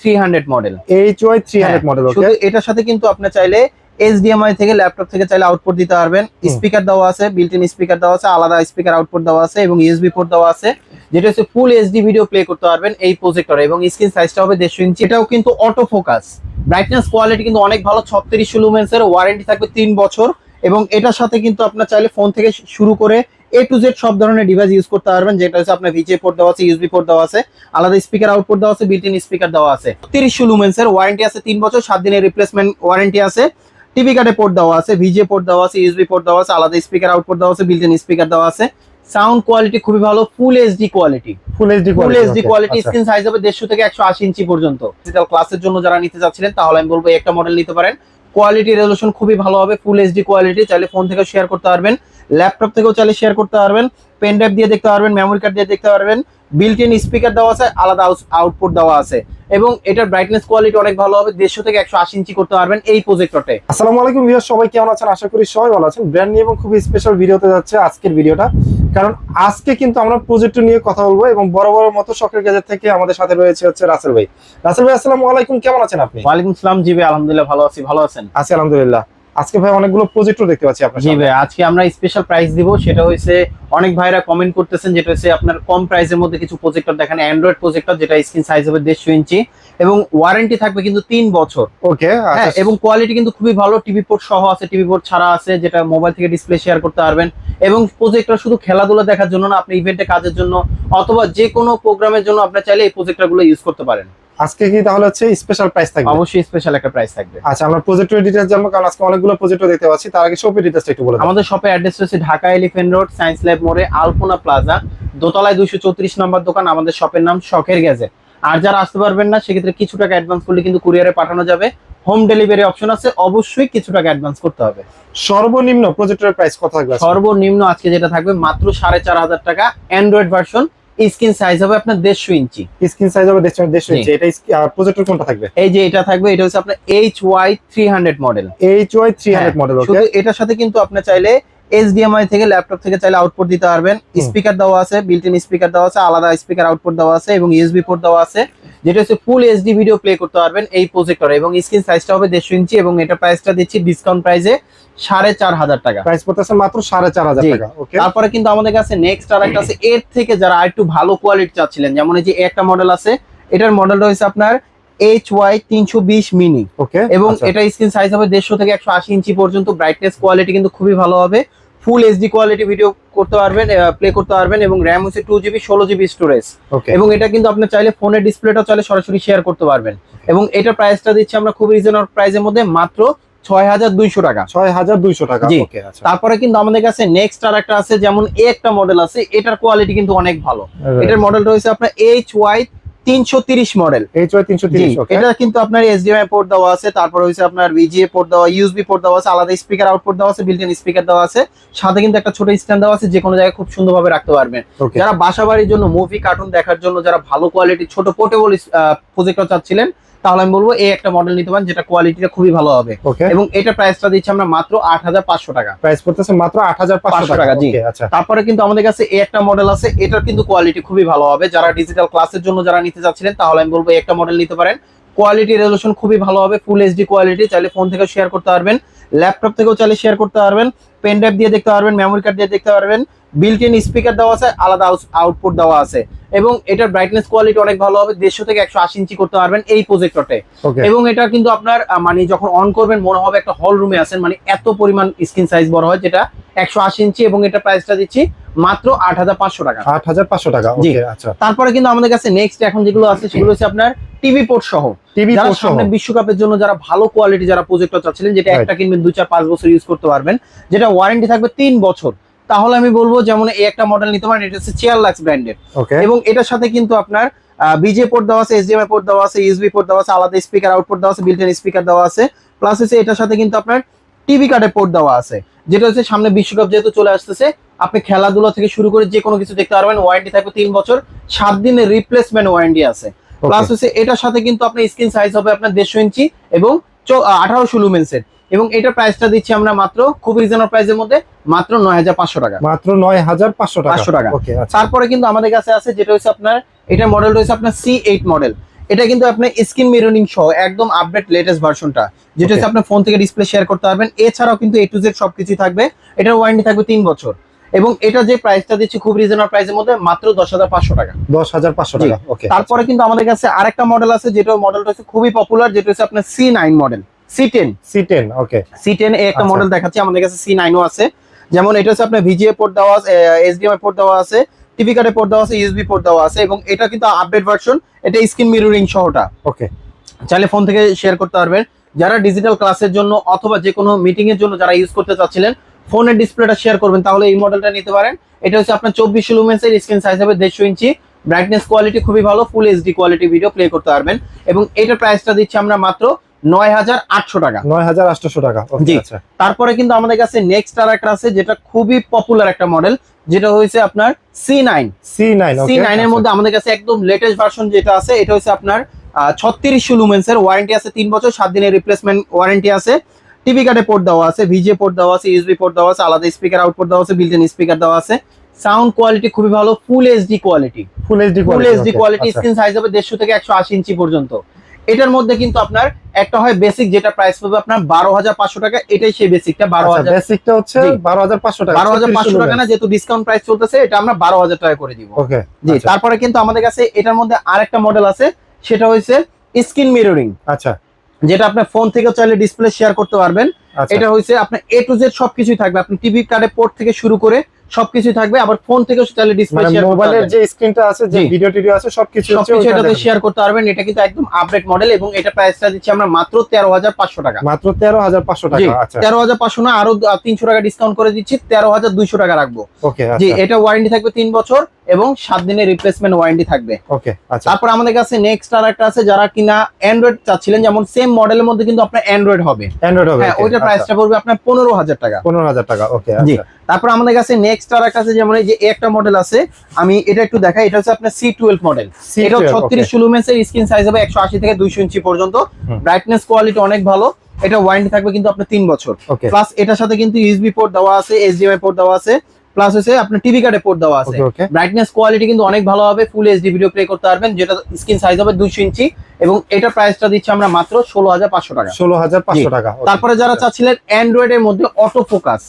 Three hundred model hundred model শুধু এটার সাথে কিন্তু আপনি চাইলে এইচডিএমআই থেকে ল্যাপটপ থেকে চাইলে আউটপুট দিতে পারবেন। স্পিকার দেওয়া আছে বিল্ট ইন স্পিকার দেওয়া আছে আলাদা স্পিকার আউটপুট দেওয়া আছে এবং ইউএসবি পোর্ট দেওয়া আছে যেটা হচ্ছে ফুল এইচডি ভিডিও প্লে করতে পারবেন এই প্রজেক্টরে এবং স্ক্রিন সাইজটা হবে দেড়শো ইঞ্চি। এটাও কিন্তু অটো ফোকাস ব্রাইটনেস কোয়ালিটি কিন্তু অনেক ভালো ছত্রিশ ওয়ারেন্টি থাকবে তিন বছর এবং এটার সাথে কিন্তু আপনার চাইলে ফোন থেকে শুরু করে এ টু জেড সব ধরনের ডিভাইস ইউজ করতে পারবেন যেটা হচ্ছে আপনার ভিজে পোর্ট দেওয়া আছে ইউএসবি পোর্ট দেওয়া আছে আলাদা স্পিকার আউটপুট দেওয়া আছে বিল্ট ইন স্পিকার দেওয়া আছে। তিরিশ লুমেন্স এর ওয়ারেন্টি আছে তিন বছর সাত দিনের রিপ্লেসমেন্ট ওয়ারেন্টি আছে। টিভি কার্ডে পোর্ট দেওয়া আছে ভিজে পোর্ট দেওয়া আছে ইউএসবি পোর্ট দেওয়া আছে আলাদা স্পিকার আউটপুট দেওয়া আছে বিল্ট ইন স্পিকার দেওয়া আছে। সাউন্ড কোয়ালিটি খুবই ভালো full HD quality full HD full HD quality screen size হবে দেড়শো থেকে একশো আশি ইঞ্চি পর্যন্ত। ডিজিটাল ক্লাসের জন্য যারা নিতে চাচ্ছিলেন তাহলে আমি বলব একটা মডেল নিতে পারেন। কোয়ালিটি রেজলিউশন খুবই ভালো হবে ফুল এইচডি কোয়ালিটি চাইলে ফোন থেকে শেয়ার করতে পারবেন। ল্যাপটপ থেকেও চাইলে শেয়ার করতে পারবেন পেন ড্রাইভ দিয়ে দেখতে পারবেন মেমোরি কার্ড দিয়ে দেখতে পারবেন বিল্ট ইন স্পিকার দেওয়া আছে আলাদা আউটপুট দেওয়া আছে এবং এটার ব্রাইটনেস কোয়ালিটি অনেক ভালো হবে দেড়শো থেকে একশো আশি ইঞ্চি করতে পারবেন এই প্রজেক্টরটে আসসালামু আলাইকুম ভিউয়ার সবাই কেমন আছেন? আশা করি সবাই ভালো আছেন। ব্র্যান্ড নিয়ে এবং খুবই স্পেশাল ভিডিওতে যাচ্ছে আজকের ভিডিওটা কারণ আজকে কিন্তু আমরা প্রজেক্টর নিয়ে কথা বলব এবং বড় বড় মতো শখের গ্যাজেট থেকে আমাদের সাথে রয়েছে হচ্ছে রাসেল ভাই। রাসেল ভাই আসসালামু আলাইকুম। কেমন আছেন আপনি? ওয়ালাইকুম আসসালাম জি ভাই আলহামদুলিল্লাহ ভালো আছি। ভালো আছেন? আছি আলহামদুলিল্লাহ। আজকে ভাই অনেকগুলো প্রজেক্টর দেখতে পাচ্ছি আপনার জি ভাই আজকে আমরা স্পেশাল প্রাইস দিব সেটা হইছে অনেক ভাইরা কমেন্ট করতেছেন যেটা হচ্ছে আপনার কম প্রাইসের মধ্যে কিছু প্রজেক্টর দেখেন অ্যান্ড্রয়েড প্রজেক্টর যেটা স্ক্রিন সাইজ হবে দেড়শো ইঞ্চি এবং ওয়ারেন্টি থাকবে কিন্তু তিন বছর। ওকে হ্যাঁ আচ্ছা এবং কোয়ালিটি কিন্তু খুবই ভালো টিভি পোর্ট সহ আছে টিভি পোর্ট ছাড়া আছে যেটা মোবাইল থেকে ডিসপ্লে শেয়ার করতে পারবেন। এবং প্রজেক্টর শুধু খেলাধুলা দেখার জন্য না আপনি ইভেন্টে কাজের জন্য অথবা যে কোনো প্রোগ্রামের জন্য আপনি চাইলে এই প্রজেক্টরগুলো ইউজ করতে পারেন। আজকে কি তাহলে হচ্ছে স্পেশাল প্রাইস থাকবে? অবশ্যই স্পেশাল একটা প্রাইস থাকবে। আচ্ছা আমরা প্রজেক্টর ডিটেইলস জানব কারণ আজকে অনেকগুলো প্রজেক্টর দেখতে পাচ্ছি তার আগে শপের ডিটেইলসটা একটু বলে দাও। আমাদের শপের অ্যাড্রেস হচ্ছে Dhaka elephant road science lab মোড়ে আলপনা প্লাজা দোতলায় দুইশো চৌত্রিশ নম্বর দোকান আমাদের শপের নাম শখের গ্যাজেট। আর যারা আসতে পারবেন না সেক্ষেত্রে কিছু টাকা অ্যাডভান্স করলে কিন্তু কুরিয়ারে পাঠানো যাবে। হোম ডেলিভারি অপশন আছে অবশ্যই কিছু টাকা অ্যাডভান্স করতে হবে। সর্বনিম্ন প্রজেক্টরের প্রাইস কত থাকবে সর্বনিম্ন আজকে যেটা থাকবে মাত্র সাড়ে চার হাজার টাকা। অ্যান্ড্রয়েড ভার্সন স্ক্রিন সাইজ হবে আপনার দেড়শো ইঞ্চি। স্ক্রিন সাইজ হবে দেড়শো। ইঞ্চি। এটা প্রজেক্টর কোনটা থাকবে? এই যে এটা থাকবে এটা হচ্ছে আপনার H Y three hundred model H Y three hundred model okay শুধু এটার সাথে কিন্তু আপনার চাইলে এইচডিএমআই থেকে ল্যাপটপ থেকে চাইলে আউটপুট দিতে পারবেন। স্পিকার দেওয়া আছে বিল্ট ইন স্পিকার দেওয়া আছে আলাদা স্পিকার আউটপুট দেওয়া আছে এবং ইউএসবি পোর্ট দেওয়া আছে যেটা হচ্ছে ফুল এইচডি ভিডিও প্লে করতে পারবেন এই প্রজেক্টরে এবং স্ক্রিন সাইজটা হবে দেড়শো ইঞ্চি এবং এটা প্রাইসটা দিচ্ছি ডিসকাউন্ট প্রাইসে সাড়ে চার হাজার টাকা। প্রাইস পড়তেছে মাত্র সাড়ে চার হাজার। টাকা ওকে তারপরে কিন্তু আমাদের কাছে নেক্সট আর একটা আছে এর থেকে যারা একটু ভালো কোয়ালিটি চাচ্ছিলেন যেমন এই যে একটা মডেল আছে এটার মডেলটা হচ্ছে আপনার এইচ ওয়াই তিনশো বিশ মিনি ওকে এবং আচ্ছা। এটা স্ক্রিন সাইজ হবে দেড়শো থেকে একশো আশি ইঞ্চি পর্যন্ত ব্রাইটনেস কোয়ালিটি কিন্তু খুবই ভালো হবে। ফুল এইচডি কোয়ালিটি ভিডিও করতে পারবেন প্লে করতে পারবেন এবং র্যাম হচ্ছে টু জিবি ষোলো জিবি স্টোরেজ এবং এটা কিন্তু আপনি চাইলে ফোনের ডিসপ্লেটা চাইলে সরাসরি শেয়ার করতে পারবেন। এবং এটার প্রাইসটা দিচ্ছি আমরা খুব রিজনেবল প্রাইসের মধ্যে মাত্র ছয় হাজার দুইশো টাকা। ছয় হাজার দুইশো টাকা আচ্ছা। তারপরে কিন্তু আমাদের কাছে নেক্সট আর একটা আছে যেমন এ একটা মডেল আছে এটার কোয়ালিটি কিন্তু অনেক ভালো। এটার মডেলটা হচ্ছে আপনার এইচ ওয়াই তিনশো তিরিশ মডেল। এইচ ওয়াই তিনশো তিরিশ ওকে এটা কিন্তু আপনার এসডিএমআই পোর্ট দেওয়া আছে তারপর হচ্ছে আপনার ভিজিএ পোর্ট দেওয়া ইউএসবি পোর্ট দেওয়া আছে আলাদা স্পিকার আউটপুট দেওয়া আছে বিল্ট ইন স্পিকার দেওয়া আছে। সাথে কিন্তু একটা ছোট স্ট্যান্ড দেওয়া আছে যে কোনো জায়গায় খুব সুন্দরভাবে রাখতে পারবেন। যারা বাসাবাড়ির জন্য মুভি কার্টুন দেখার জন্য যারা ভালো কোয়ালিটি ছোট পোর্টেবল প্রজেক্টর চাচ্ছিলেন তাহলে আমি বলব এই একটা মডেল নিতে পারেন যেটা কোয়ালিটিটা খুবই ভালো হবে। এবং এটা প্রাইসটা দিচ্ছি আমরা মাত্র আট হাজার পাঁচশো টাকা। প্রাইস পড়তেছে মাত্র আট হাজার পাঁচশো টাকা। জি। আচ্ছা। তারপরে কিন্তু আমাদের কাছে এই একটা মডেল আছে এটার কিন্তু কোয়ালিটি খুবই ভালো হবে। যারা ডিজিটাল ক্লাসের জন্য যারা নিতে চাচ্ছিলেন তাহলে আমি বলব এই একটা মডেল নিতে পারেন। কোয়ালিটি রেজলিউশন খুবই ভালো হবে ফুল এইচডি কোয়ালিটি চাইলে ফোন থেকেও শেয়ার করতে পারবেন। ল্যাপটপ থেকেও চাইলে শেয়ার করতে পারবেন। পেন ড্রাইভ দিয়ে দেখতে পারবেন মেমোরি কার্ড দিয়ে দেখতে পারবেন। বিল্ট ইন স্পিকার দেওয়া আছে আলাদা আউটপুট দেওয়া আছে। এবং এটার ব্রাইটনেস কোয়ালিটি অনেক ভালো হবে দেড়শো থেকে একশো আশি ইঞ্চি করতে পারবেন এই প্রজেক্টরটে এবং এটা কিন্তু আপনার মানে যখন অন করবেন মনে হবে একটা হল রুমে আছেন মানে এত পরিমাণ স্ক্রিন সাইজ বড় হয় যেটা একশো আশি ইঞ্চি এবং এটা প্রাইসটা দিচ্ছি মাত্র আট হাজার পাঁচশো টাকা। আট হাজার পাঁচশো টাকা জি। আচ্ছা। তারপরে কিন্তু আমাদের কাছে নেক্সট এখন যেগুলো আছে সেগুলো হচ্ছে আপনার টিভি পোর্ট সহ। টিভি সামনে বিশ্বকাপের জন্য যারা ভালো কোয়ালিটি যারা প্রজেক্টর চাচ্ছিলেন যেটা একটা কিনবেন দুই চার পাঁচ বছর ইউজ করতে পারবেন যেটা ওয়ারেন্টি থাকবে তিন বছর। তাহলে আমি বলব যেমন এই একটা মডেল নিতে পারেন এটা হচ্ছে চেয়ার লাক্স ব্র্যান্ডের এবং এটার সাথে কিন্তু আপনার বিজে পোর্ট দেওয়া আছে এইচডিএমআই পোর্ট দেওয়া আছে ইউএসবি পোর্ট দেওয়া আছে আলাদা স্পিকার আউটপুট দেওয়া আছে বিল্ট ইন স্পিকার দেওয়া আছে। প্লাস হচ্ছে এটার সাথে কিন্তু আপনার টিভি কার্ডে পোর্ট দেওয়া আছে যেটা হচ্ছে সামনে বিশ্বকাপ যেহেতু চলে আসতেছে আপনি খেলাধুলা থেকে শুরু করে যে কোনো কিছু দেখতে পারবেন ওয়ারেন্টি থাকবে তিন বছর সাত দিনের রিপ্লেসমেন্ট ওয়ারেন্টি আছে। প্লাস হচ্ছে এটার সাথে কিন্তু আপনার স্ক্রিন সাইজ হবে আপনার দেড়শো ইঞ্চি এবং আঠারোশো লুমেন্সের এবং এটার প্রাইসটা দিচ্ছি আমরা মাত্র খুব রিজনেবল প্রাইসের মধ্যে মাত্র নয় হাজার পাঁচশো টাকা। মাত্র নয় হাজার পাঁচশো টাকা। 500 টাকা। ওকে আচ্ছা। তারপরে কিন্তু আমাদের কাছে আছে যেটা হচ্ছে আপনার এটা মডেল রয়েছে আপনার সি এইট মডেল এটা কিন্তু আপনার স্ক্রিন মিররিং সহ একদম আপডেট লেটেস্ট ভার্সনটা যেটা হচ্ছে. আপনার ফোন থেকে ডিসপ্লে শেয়ার করতে পারবেন। এছাড়াও কিন্তু এ টু জেড সবকিছু থাকবে। এটার ওয়ারেন্টি থাকবে তিন বছর। এবং এটা যে প্রাইসটা দিচ্ছি খুব রিজনেবল প্রাইসের মধ্যে মাত্র দশ হাজার পাঁচশো টাকা। দশ হাজার পাঁচশো। টাকা ওকে। তারপরে কিন্তু আমাদের কাছে আরেকটা মডেল আছে যেটা মডেলটা হচ্ছে খুবই পপুলার যেটা হচ্ছে আপনার C nine model C ten C ten okay C ten এ একটা আচ্ছা। মডেল দেখাচ্ছি আমাদের কাছে সি নাইনও আছে। যেমন এটা হচ্ছে আপনার ভিজিএ পোর্ট দেওয়া আছে এইচডিএমআই পোর্ট দেওয়া আছে টিভি কার্ডে পোর্ট দেওয়া আছে ইউএসবি পোর্ট দেওয়া আছে এবং এটা কিন্তু আপডেট ভার্সন এটা স্ক্রিন মিররিং সহটা। ওকে চাইলে ফোন থেকে শেয়ার করতে পারবেন। যারা ডিজিটাল ক্লাসের জন্য অথবা যে কোনো মিটিং এর জন্য যারা ইউজ করতে চাচ্ছিলেন ফোনের ডিসপ্লেটা শেয়ার করবেন তাহলে এই মডেলটা নিতে পারেন। এটা হচ্ছে আপনার চব্বিশ লুমেন্স এর স্ক্রিন সাইজ হবে দেড়শো ইঞ্চি। ব্রাইটনেস কোয়ালিটি খুবই ভালো full HD quality video play করতে পারবেন। এবং এটার প্রাইসটা দিচ্ছি আমরা মাত্র নয় হাজার আটশো টাকা। নয় হাজার আটশোশো টাকা। জি। আচ্ছা। তারপরে কিন্তু আমাদের কাছে নেক্সট আর একটা আছে যেটা খুবই পপুলার একটা মডেল যেটা হয়েছে আপনার C nine C nine C নাইনের মধ্যে আমাদের কাছে একদম লেটেস্ট ভার্সন যেটা আছে এটা হচ্ছে আপনার ছত্রিশ লুমেন্স এর ওয়ারেন্টি আছে তিন বছর সাত দিনের রিপ্লেসমেন্ট ওয়ারেন্টি আছে। টিভি কার্ডে পোর্ট দেওয়া আছে ভিজিএ পোর্ট দেওয়া আছে ইউএসবি পোর্ট দেওয়া আছে আলাদা স্পিকার আউটপুট দেওয়া আছে বিল্ট ইন স্পিকার দেওয়া আছে। সাউন্ড কোয়ালিটি খুবই ভালো full HD quality full HD full HD quality screen size হবে দেড়শো থেকে একশো আশি ইঞ্চি পর্যন্ত। এটার মধ্যে কিন্তু আপনার একটা হয় বেসিক যেটা প্রাইস পাবে আপনার বারো হাজার পাঁচশো টাকা এটাই সেই বেসিকটা বারো হাজার বেসিকটা আচ্ছা, হচ্ছে। বারো হাজার পাঁচশো টাকা বারো হাজার পাঁচশো টাকা না যেহেতু ডিসকাউন্ট প্রাইস চলতেছে এটা আমরা বারো হাজার টাকা করে দিব। ওকে জি তারপরে কিন্তু আমাদের কাছে এটার মধ্যে আরেকটা মডেল আছে সেটা হচ্ছে স্ক্রিন মিররিং আচ্ছা। যেটা আপনার ফোন থেকে চাইলে ডিসপ্লে শেয়ার করতে পারবেন। আচ্ছা। এটা হচ্ছে আপনার এ টু জেড সবকিছুই থাকবে আপনি টিভি কার্ডে পোর্ট থেকে শুরু করে সবকিছুই থাকবে আবার ফোন থেকেও চাইলে ডিসপ্লে মানে শেয়ার মোবাইলের যে স্ক্রিনটা আছে যে ভিডিও টিডিও আছে সবকিছু সবকিছু এটাতে শেয়ার করতে পারবেন এটা কিন্তু একদম আপডেট মডেল এবং এটা প্রাইসটা দিচ্ছি আমরা মাত্র তেরো হাজার পাঁচশো টাকা। মাত্র তেরো হাজার পাঁচশো জি টাকা আচ্ছা। তেরো হাজার পাঁচশো না আরও তিনশো টাকা ডিসকাউন্ট করে দিচ্ছি তেরো হাজার দুইশো টাকা রাখব। ওকে জি আচ্ছা। এটা ওয়ারেন্টি থাকবে তিন বছর এবং সাত দিনের রিপ্লেসমেন্ট ওয়ারেন্টি থাকবে। ওকে আচ্ছা। তারপর আমাদের কাছে নেক্সট আর একটা আছে যারা কিনা অ্যান্ড্রয়েড চাচ্ছিলেন যেমন সেম মডেলের মধ্যে কিন্তু আপনার অ্যান্ড্রয়েড হবে। অ্যান্ড্রয়েড হবে হ্যাঁ ওইটার প্রাইসটা পড়বে আপনার পনেরো হাজার টাকা। পনেরো হাজার টাকা ওকে জি। আচ্ছা। তারপর আমাদের কাছে নেক্সট আর একটা আছে যেমন এই যে একটা মডেল আছে আমি এটা একটু দেখাই এটা হচ্ছে আপনার সি টুয়েলভ মডেল C12, এটা. ছত্রিশ লুমেন্স এর স্ক্রিন সাইজ হবে একশো আশি থেকে দুইশো ইঞ্চি পর্যন্ত। ব্রাইটনেস কোয়ালিটি অনেক ভালো। এটা ওয়ারেন্টি থাকবে কিন্তু আপনার তিন বছর। প্লাস এটার সাথে কিন্তু ইউএসবি পোর্ট দেওয়া আছে এইচডিএমআই পোর্ট দেওয়া আছে প্লাস হচ্ছে আপনার টিভি কার্ডে পোর্ট দেওয়া আছে। ব্রাইটনেস কোয়ালিটি কিন্তু অনেক ভালো হবে ফুল এইচডি ভিডিও প্লে করতে পারবেন যেটা স্ক্রিন সাইজ হবে দুইশো ইঞ্চি এবং এটা প্রাইসটা দিচ্ছি আমরা মাত্র ষোলো হাজার পাঁচশো টাকা। ষোলো হাজার পাঁচশো টাকা তারপরে যারা চাচ্ছিলেন অ্যান্ড্রয়েড এর মধ্যে অটো ফোকাস।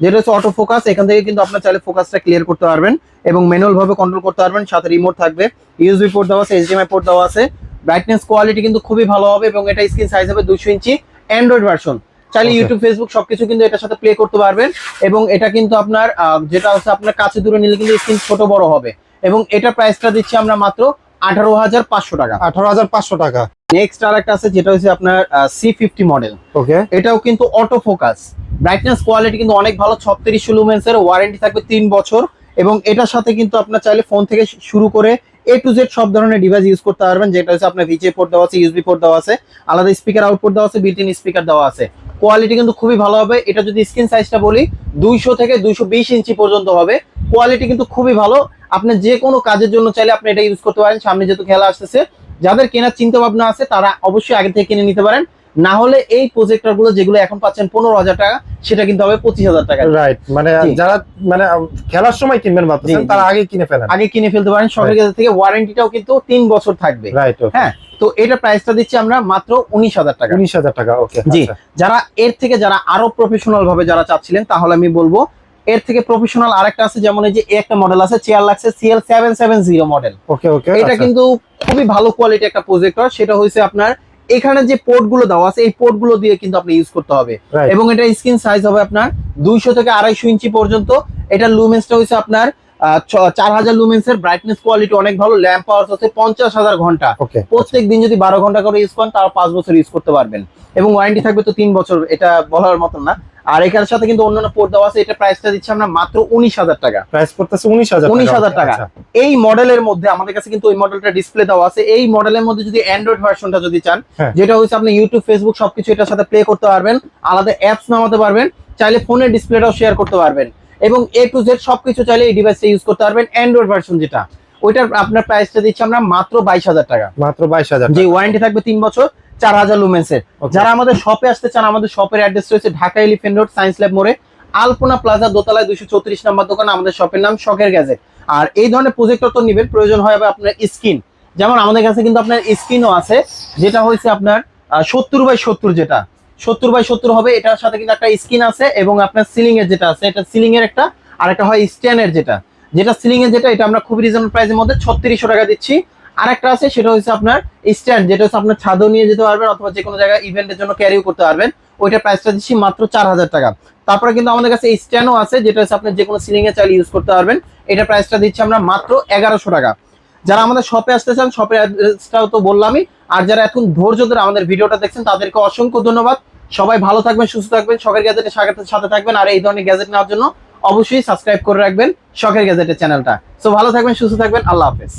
যেটা হচ্ছে অটো ফোকাস এখান থেকে কিন্তু আপনার চাইলে ফোকাসটা ক্লিয়ার করতে পারবেন এবং ম্যানুয়াল ভাবে কন্ট্রোল করতে পারবেন সাথে রিমোট থাকবে। ইউএসবি পোর্ট দেওয়া আছে এইচডিএমআই পোর্ট দেওয়া আছে। ব্রাইটনেস কোয়ালিটি কিন্তু খুবই ভালো হবে এবং এটা স্ক্রিন সাইজ হবে দুশো ইঞ্চি অ্যান্ড্রয়েড ভার্সন চাইলে ইউটিউব ফেসবুক সবকিছু কিন্তু এটার সাথে প্লে করতে পারবেন এবং এটা কিন্তু আপনার যেটা হচ্ছে আপনার কাছে দূরে নিলে কিন্তু স্ক্রিন ছোট বড় হবে। এবং এটা প্রাইসটা দিচ্ছি আমরা মাত্র আঠারো হাজার পাঁচশো টাকা। আঠারো হাজার পাঁচশো টাকা। নেক্সট আর একটা আছে যেটা হচ্ছে আপনার সি ফিফটি মডেল ওকে এটাও কিন্তু অটো ফোকাস ব্রাইটনেস কোয়ালিটি কিন্তু অনেক ভালো, ছত্রিশ লুমেন্স এর ওয়ারেন্টি থাকবে তিন বছর। এবং এটার সাথে কিন্তু আপনার চাইলে ফোন থেকে শুরু করে এ টু জেড সব ধরনের ডিভাইস ইউজ করতে পারবেন, যেটা হচ্ছে আপনার ভিজে পোর্ট দেওয়া আছে ইউএসবি পোর্ট দেওয়া আছে, আলাদা স্পিকার আউটপুট দেওয়া আছে বিল্ট ইন স্পিকার দেওয়া আছে। কোয়ালিটি কিন্তু খুবই ভালো হবে। এটা যদি স্ক্রিন সাইজটা বলি, দুইশো থেকে দুইশো বিশ ইঞ্চি পর্যন্ত হবে। কোয়ালিটি কিন্তু খুবই ভালো। আপনি যে কোনো কাজের জন্য চাইলে আপনি এটা ইউজ করতে পারেন। সামনে যেহেতু খেলা আসতেছে, যাদের কেনার চিন্তা ভাবনা আছে, তারা অবশ্যই আগে থেকে কিনে নিতে পারেন। না হলে এই প্রজেক্টরগুলো যেগুলো এখন পাচ্ছেন পনেরো হাজার টাকা সেটা কিন্তু হবে পঁচিশ হাজার টাকা। রাইট মানে যারা মানে খেলার সময় কিনবেন ভাবতেছেন তারা। আগে কিনে ফেলেন। আগে কিনে ফেলতে পারেন সরকারের কাছ থেকে ওয়ারেন্টিটাও কিন্তু তিন বছর থাকবে। রাইট হ্যাঁ তো এটা প্রাইসটা দিচ্ছি আমরা মাত্র উনিশ হাজার টাকা। উনিশ হাজার টাকা ওকে জি যারা এর থেকে যারা আরও প্রফেশনাল ভাবে যারা চাচ্ছিলেন তাহলে আমি বলব এর থেকে প্রফেশনাল আরেকটা আছে যেমন এই যে একটা মডেল আছে চেয়ার লাগছে CL seven seven zero model okay okay এটা কিন্তু খুবই ভালো কোয়ালিটি একটা প্রজেক্টর সেটা হয়েছে আপনার এখানে যে পোর্টগুলো দেওয়া আছে এই পোর্টগুলো দিয়ে কিন্তু আপনি ইউজ করতে হবে। এবং এটা স্ক্রিন সাইজ হবে আপনার দুইশো থেকে আড়াইশো ইঞ্চি পর্যন্ত। এটা লুমেন্সটা হয়েছে আপনার চার হাজার লুমেন্স এর ব্রাইটনেস কোয়ালিটি অনেক ভালো ল্যাম্প পাওয়ার হচ্ছে পঞ্চাশ হাজার ঘণ্টা। প্রত্যেক দিন যদি বারো ঘণ্টা করে ইউজ করেন তার পাঁচ বছর ইউজ করতে পারবেন। এবং ওয়ারেন্টি থাকবে তো তিন বছর এটা বলার মতন না। আর এখানের সাথে কিন্তু অন্যান্য পোর্ট দেওয়া আছে এটা প্রাইসটা দিচ্ছি আমরা মাত্র উনিশ হাজার টাকা। প্রাইস পড়তেছে উনিশ হাজার উনিশ হাজার টাকা। আচ্ছা, এই মডেলের মধ্যে আমাদের কাছে কিন্তু ওই মডেলটা ডিসপ্লে দেওয়া আছে। এই মডেলের মধ্যে যদি অ্যান্ড্রয়েড ভার্সনটা যদি চান হ্যাঁ। যেটা হচ্ছে আপনি ইউটিউব ফেসবুক সবকিছু এটার সাথে প্লে করতে পারবেন আলাদা অ্যাপস নামাতে পারবেন চাইলে ফোনের ডিসপ্লেটাও শেয়ার করতে পারবেন। এবং এ টু জেড সবকিছু চাইলে এই ডিভাইসটা ইউজ করতে পারবেন অ্যান্ড্রয়েড ভার্সন যেটা। ওইটার আপনার প্রাইসটা দিচ্ছি আমরা মাত্র বাইশ হাজার টাকা। মাত্র বাইশ হাজার যে ওয়ারেন্টি থাকবে তিন বছর চার হাজার লুমেন্সের. যারা আমাদের শপে আসতে চান আমাদের শপের অ্যাড্রেস রয়েছে Dhaka elephant road science lab মোড়ে আলপনা প্লাজা দোতলায় দুশো চৌত্রিশ নাম্বার দোকান আমাদের শপের নাম শখের গ্যাজেট আর এই ধরনের প্রজেক্টর তো নিবেন প্রয়োজন হয় আপনার স্ক্রিন যেমন আমাদের কাছে কিন্তু আপনার স্ক্রিনও আছে যেটা হয়েছে আপনার সত্তর বাই সত্তর যেটা। সত্তর বাই সত্তর হবে এটার সাথে কিন্তু একটা স্ক্রিন আছে এবং আপনার সিলিং এর যেটা আছে এটা সিলিং এর একটা আর একটা হয় স্ট্যান্ডের যেটা। যেটা সিলিং এর যেটা, এটা আমরা খুব রিজনেবল প্রাইসের মধ্যে ছত্রিশশো টাকা দিচ্ছি। আর একটা আছে, সেটা হচ্ছে আপনার স্ট্যান্ড যেটা হচ্ছে আপনার ছাদও নিয়ে যেতে পারবেন অথবা যে কোনো জায়গায় ইভেন্টের জন্য ক্যারিও করতে পারবেন। ওইটার প্রাইসটা দিচ্ছি মাত্র চার হাজার টাকা। তারপরে কিন্তু আমাদের কাছে স্ট্যান্ডও আছে, যেটা হচ্ছে আপনি যে কোনো সিলিং এ চাইলে ইউজ করতে পারবেন। এটা প্রাইসটা দিচ্ছি আমরা মাত্র এগারোশো টাকা। যারা আমাদের শপে আসতে চান শপের অ্যাড্রেসটাও তো বললামই। আর যারা এখন ধৈর্য ধরে আমাদের ভিডিওটা দেখছেন, তাদেরকে অসংখ্য ধন্যবাদ। সবাই ভালো থাকবেন, সুস্থ থাকবেন। শখের গ্যাজেটের সাথে থাকবেন। আর এই ধরনের গ্যাজেট নেওয়ার জন্য অবশ্যই সাবস্ক্রাইব করে রাখবেন শখের গ্যাজেটের চ্যানেলটা। সো ভালো থাকবেন সুস্থ থাকবেন আল্লাহ হাফেজ।